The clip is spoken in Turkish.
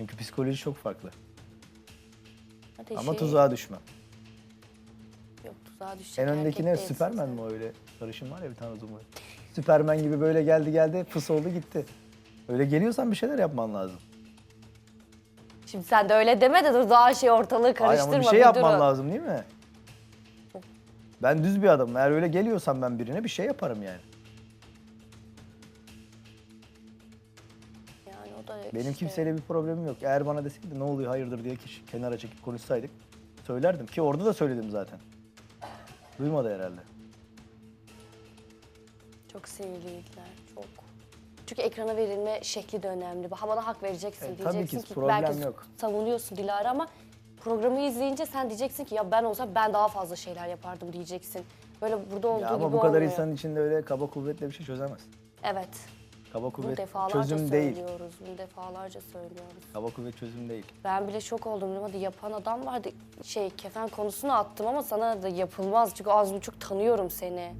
Çünkü psikoloji çok farklı. Hadi Ama tuzağa düşmem. Yok tuzağa düşecek En öndeki ne? Süpermen mi o öyle? Sarışın var ya bir tane uzun. Süpermen gibi böyle geldi geldi fıs oldu gitti. Öyle geliyorsan bir şeyler yapman lazım. Şimdi sen de öyle deme de dur daha şey ortalığı Hayır karıştırma. ama bir şey yapman durun. lazım değil mi? Ben düz bir adamım. Eğer öyle geliyorsam ben birine bir şey yaparım yani. Yani o da Benim işte- kimseyle bir problemim yok. Eğer bana deseydi ne oluyor hayırdır diye kiş- kenara çekip konuşsaydık söylerdim. Ki orada da söyledim zaten. Duymadı herhalde. Çok sinirliler, çok. Çünkü ekrana verilme şekli de önemli. Ha bana hak vereceksin E, tabii diyeceksin ki, ki, problem belki yok. savunuyorsun Dilara ama programı izleyince sen diyeceksin ki ya ben olsam ben daha fazla şeyler yapardım diyeceksin. Böyle burada olduğu Ya gibi ama bu kadar olmuyor. insanın içinde öyle kaba kuvvetle bir şey çözemez. Evet. Kaba Bunu kuvvet defalarca çözüm değil. söylüyoruz. Bunu defalarca söylüyoruz. Kaba kuvvet çözüm değil. Ben bile şok oldum. Dedim, Hadi yapan adam vardı. Şey kefen konusunu attım ama sana da yapılmaz. Çünkü az buçuk tanıyorum seni.